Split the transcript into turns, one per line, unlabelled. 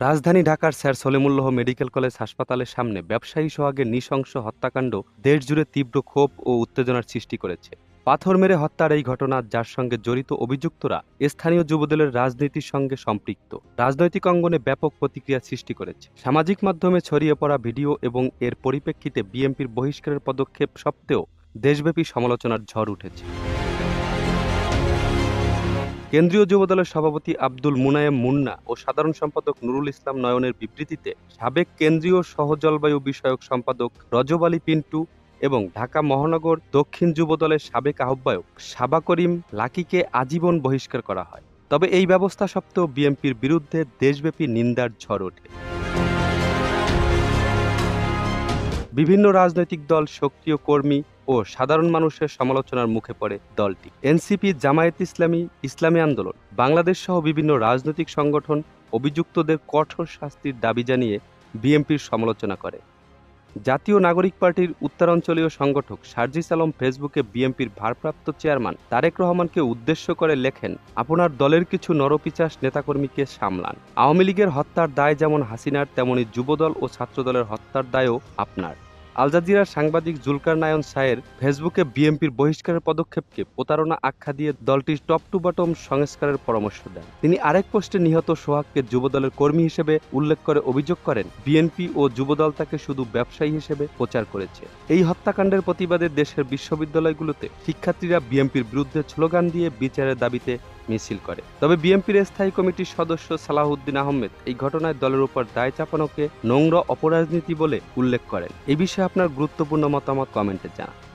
রাজধানী ঢাকার sir Salimullah medical college হাসপাতালের সামনে ব্যবসায়ী সোহাগের নৃশংস হত্যাকাণ্ড দেশজুড়ে তীব্র ক্ষোভ ও উত্তেজনার সৃষ্টি করেছে। পাথর মেরে হত্যার এই ঘটনা যার সঙ্গে জড়িত অভিযুক্তরা স্থানীয় যুবদলের রাজনীতির সঙ্গে সম্পৃক্ত। রাজনৈতিক অঙ্গনে ব্যাপক প্রতিক্রিয়া সৃষ্টি করেছে। সামাজিক মাধ্যমে ছড়িয়ে পড়া ভিডিও এবং এর পরিপ্রেক্ষিতে বিএনপির বহিষ্কারের পদক্ষেপ সত্ত্বেও দেশব্যাপী সমালোচনার ঝড় উঠেছে। কেন্দ্রীয় যুবদলের সভাপতি আব্দুল মুনায়েম মুন্না ও সাধারণ সম্পাদক নুরুল ইসলাম নয়নের বিবৃতিতে সাবেক কেন্দ্রীয় সহজলবায়ু বিষয়ক সম্পাদক রজব আলী পিন্টু এবং ঢাকা মহানগর দক্ষিণ যুবদলের সাবেক আহ্বায়ক সাবা করিম লাকিকে আজীবন বহিষ্কার করা হয়। তবে এই ব্যবস্থা সত্ত্বেও বিএনপির বিরুদ্ধে দেশব্যাপী নিন্দার ঝড় ওঠে। বিভিন্ন রাজনৈতিক দল, সক্রিয় কর্মী ও সাধারণ মানুষের সমালোচনার মুখে পড়ে দলটি। এনসিপি, জামায়াত ইসলামী ইসলামী আন্দোলন, বাংলাদেশ সহ বিভিন্ন রাজনৈতিক সংগঠন অভিযুক্তদের কঠোর শাস্তির দাবি জানিয়ে বিএনপির সমালোচনা করে। জাতীয় নাগরিক পার্টির উত্তরাঞ্চলীয় সংগঠক সার্জিস আলম ফেসবুকে বিএনপির ভারপ্রাপ্ত চেয়ারম্যান তারেক রহমানকে উদ্দেশ্য করে লেখেন, আপনার দলের কিছু নরপিচাস নেতাকর্মীকে সামলান। আওয়ামী লীগের হত্যার দায় যেমন হাসিনার, তেমনি যুবদল ও ছাত্রদলের হত্যার দায়ও আপনার। আল জাজিরার সাংবাদিক জুলকার নায়ন সায়ের ফেসবুকে বিএনপির বহিষ্কারের পদক্ষেপকে প্রতারণা আখ্যা দিয়ে দলটির টপ টু বটম সংস্কারের পরামর্শ দেন। তিনি আরেক পোস্টে নিহত সোহাগকে যুবদলের কর্মী হিসেবে উল্লেখ করে অভিযোগ করেন, বিএনপি ও যুবদল তাকে শুধু ব্যবসায়ী হিসেবে প্রচার করেছে। এই হত্যাকাণ্ডের প্রতিবাদে দেশের বিশ্ববিদ্যালয়গুলোতে শিক্ষার্থীরা বিএনপির বিরুদ্ধে স্লোগান দিয়ে বিচারের দাবিতে মিছিল করে। তবে বিএনপির স্থায়ী কমিটির সদস্য সালাহউদ্দিন আহমেদ এই ঘটনায় দলের উপর দায় চাপানোকে নোংরা অপরাজনীতি বলে উল্লেখ করেন। এই বিষয়ে আপনার গুরুত্বপূর্ণ মতামত কমেন্টে জানান।